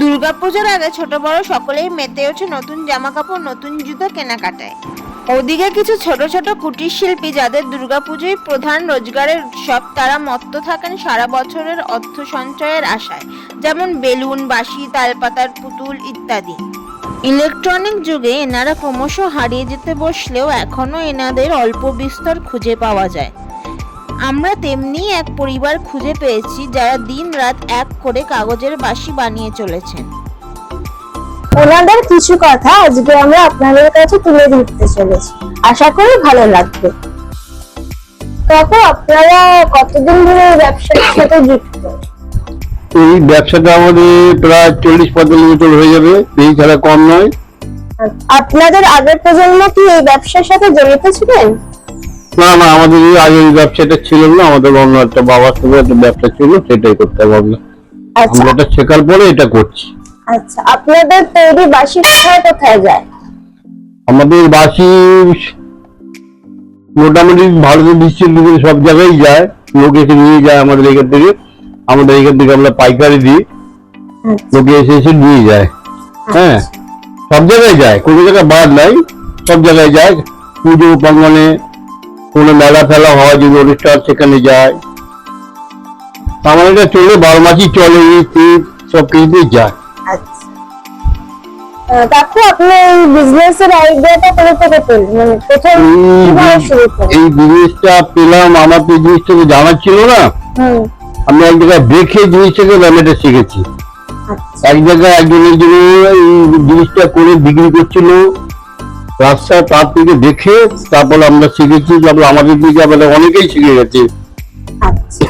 দুর্গাপূজার আগে ছোট বড় সকলেই মেতে ওঠে নতুন জামা কাপড় নতুন জুতো কেনাকাটায়। ওদিকে কিছু ছোট ছোট কুটির শিল্পী যাদের দুর্গাপুজোই প্রধান রোজগারের উৎসব, তারা মত্ত থাকেন সারা বছরের অর্থ সঞ্চয়ের আশায়, যেমন বেলুন, বাঁশি, তালপাতার পুতুল ইত্যাদি। ইলেকট্রনিক যুগে এনারা ক্রমশ হারিয়ে যেতে বসলেও এখনও এনাদের অল্প বিস্তর খুঁজে পাওয়া যায়। আমরা তেমনি এক পরিবার খুঁজে পেয়েছি যারা দিন রাত এক করে কাগজের বাঁশি বানিয়ে চলেছেন। ওনাদের কিছু কথা আজকে আমরা আপনাদের কাছে তুলে ধরতে চলেছি। আশা করি ভালো লাগবে। কাকু আপনারা কতদিন ধরে এই ব্যবসার সাথে যুক্ত? এই ব্যবসাটা আমাদের প্রায় চল্লিশ পঁয়তাল্লিশ বছর হয়ে যাবে। এই ছাড়া কম নয়। আপনাদের আগের প্রজন্ম কি এই ব্যবসার সাথে জড়িত ছিলেন? না না আমাদের এই আগে এই ব্যবসাটা ছিল না আমাদের অন্য একটা বাবার সঙ্গে একটা ব্যবসা ছিল সেটাই করতে হবে আমরা। আচ্ছা। আমরা এটা শেখার পরে এটা করছি। আচ্ছা আপনাদের তৈরি বাসি কোথায় কোথায় যায়? আমাদের বাসি মোটামুটি ভারতের বিশ্বের বিভিন্ন সব জায়গায় যায় লোক এসে নিয়ে যায় আমাদের এখান থেকে। আমাদের এখান থেকে আমরা পাইকারি দিই। আচ্ছা, লোকে এসে এসে নিয়ে যায়। হ্যাঁ সব জায়গায় যায় কোনো জায়গায় বাদ নাই সব জায়গায় যায়। পুজো প্রাঙ্গনে কোনো মেলা ফেলা হয় যদি অনুষ্ঠান সেখানে যায়। আমার এটা চলে বারো মাসই চলে এই সব কিছুতেই যায়। আচ্ছা। কাকু আপনি এই বিজনেস আইডিয়াটা কোথা থেকে পেলেন? মানে শুরু এই পেলাম আমার তো জানা ছিল না। আমি এক জায়গায় দেখে জিনিসটাকে শিখেছি। আচ্ছা। এক জায়গায় এই জিনিসটা করে বিক্রি করছিল। রাস্তা তার থেকে দেখে তারপর আমরা শিখেছি তারপর আমাদের দিকে আবার অনেকেই শিখে গেছে। আচ্ছা।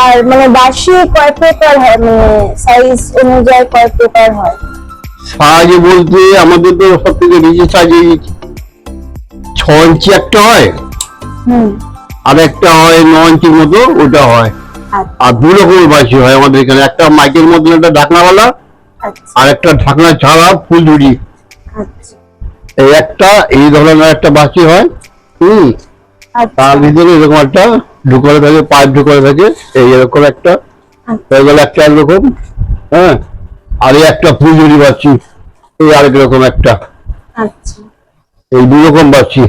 আর মানে বাসি কয় প্রকার হয়? মানে সাইজ অনুযায়ী কয় প্রকার হয়? সাইজে বলতে আমাদের তো সব থেকে বেশি সাইজে ছ ইঞ্চি একটা হয় হুম। আর একটা হয় ন ইঞ্চির মতো ওটা হয়। আচ্ছা। আর দু রকমের বাসি হয় আমাদের এখানে। একটা মাইকের মতন একটা ঢাকনাওয়ালা আচ্ছা। আর একটা ঢাকনা ছাড়া ফুলঝুরি আচ্ছা। এই একটা এই ধরনের একটা বাসি হয়। হুম? আচ্ছা। তার ভিতরে এরকম একটা ঢুকানো থাকে পাইপ ঢুকানো থাকে এই এরকম একটা। হয়ে গেল একটা এরকম হ্যাঁ? আর এই একটা ফুলঝুরি বাসি এই আরেক রকম একটা। আচ্ছা। এই দু রকম বাসি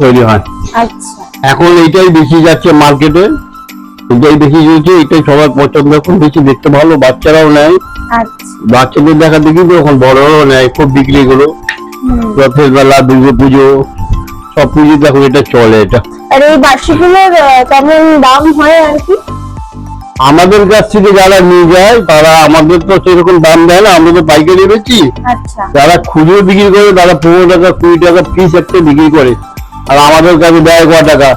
তৈরি হয়। আচ্ছা। এখন এইটাই বেশি যাচ্ছে মার্কেটে। এটাই বেশি চলছে এটাই সবার পছন্দ। এখন বেশি দেখতে ভালো বাচ্চারাও নেয়। আচ্ছা বাচ্চাদের দেখা দেখি তো এখন বড়রাও নেয় খুব বিক্রি গুলো রথের বেলা দুর্গা পুজো সব পুজোতে এখন এটা চলে এটা। আর এই আহ, কেমন দাম হয় আর কি? আমাদের কাছ থেকে যারা নিয়ে যায় তারা আমাদের তো সেরকম দাম দেয় না আমরা তো পাইকারি বেচি। আচ্ছা। যারা খুচরো বিক্রি করে তারা পনেরো টাকা কুড়ি টাকা পিস একটা বিক্রি করে। আর আমাদের কাছে দেয় ক টাকা?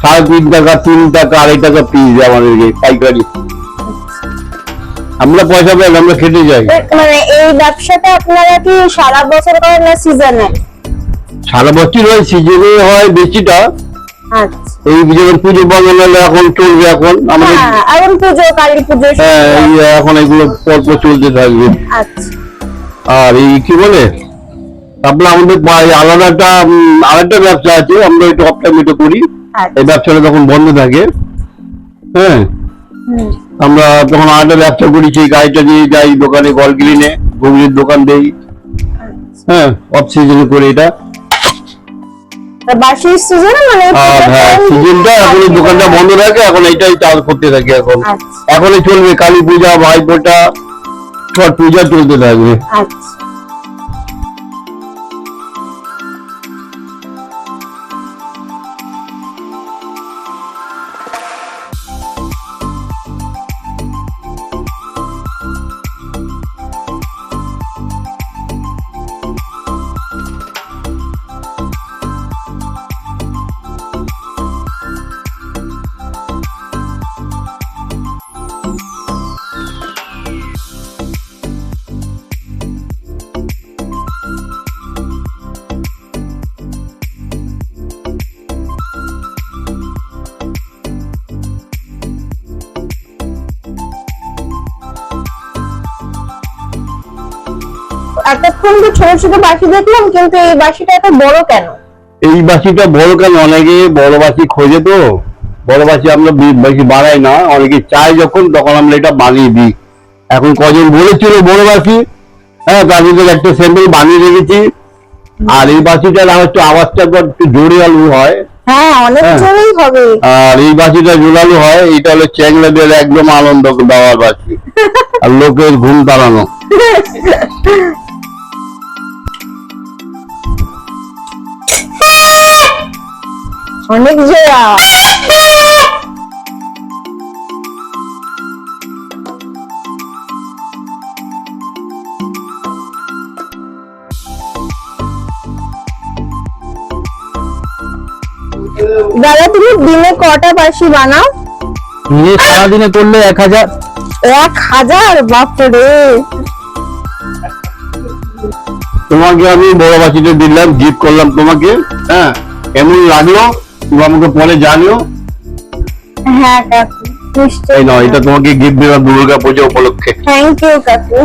সাড়ে তিন টাকা তিন টাকা আড়াই টাকা পিস আমাদেরকে পাইকারি। আমরা পয়সা পাই আমরা খেটে যাই। মানে এই ব্যবসাটা আপনারা কি সারা বছর করেন না সিজনে সারা বছর হয় সিজনে হয় বেশিটা। আচ্ছা। এই যেমন পুজো হলে এখন চলবে এখন আমাদের হ্যাঁ এখন পুজো কালী পুজো হ্যাঁ এখন এগুলো পরপর চলতে থাকবে। আচ্ছা। আর এই কি বলে? তারপরে আমাদের বা- আলাদা একটা আরেকটা ব্যবসা আছে আমরা একটু অফ টাইম করি। আচ্ছা। এই ব্যবসাটা তখন বন্ধ থাকে হ্যাঁ। আমরা যখন আরেকটা ব্যবসা করি সেই গাড়িটা দিয়ে যাই দোকানে গল কিনে ঘুগনির দোকান দেই। হ্যাঁ অফ সিজনে করে এটা। মানে হ্যাঁ দোকানটা বন্ধ থাকে এখন এটাই চাল করতে থাকি এখন। আচ্ছা। এখনই চলবে কালী পূজা ভাইফোঁটা ছট পূজা চলতে থাকবে। আচ্ছা। এতক্ষণ তো ছোট ছোট বাসি দেখলাম কিন্তু এই বাসিটা এত বড় কেন? এই বাসিটা বড় কেন? অনেকে বড় বাসি খোঁজে তো। বড় বাসি আমরা বেশি বাড়াই না অনেকে চায় যখন তখন আমরা এটা বানিয়ে দিই। এখন কজন বলেছিল বড় বাসি হ্যাঁ তার ভিতরে একটা স্যাম্পল বানিয়ে রেখেছি। আর এই বাসিটার একটু আওয়াজটা একটু জোরে আলু হয়। হ্যাঁ অনেক হ্যাঁ। জোরেই হবে। আর এই বাসিটা জোরালো হয় এটা হলো চ্যাংলাদের একদম আনন্দ দেওয়ার বাসি আর লোকের ঘুম তাড়ানো। দাদা তুমি দিনে কটা বাসি বানাও? নিয়ে সারাদিনে করলে এক হাজার। এক হাজার? বাপরে তোমাকে আমি বড় বাসিটা দিলাম জিপ করলাম তোমাকে হ্যাঁ? কেমন লাগল? তুমি আমাকে পরে জানিও। হ্যাঁ কাকু নিশ্চয়ই এই নয় এটা তোমাকে গিফট দিলাম দুর্গা পুজো উপলক্ষে। থ্যাংক ইউ কাকু।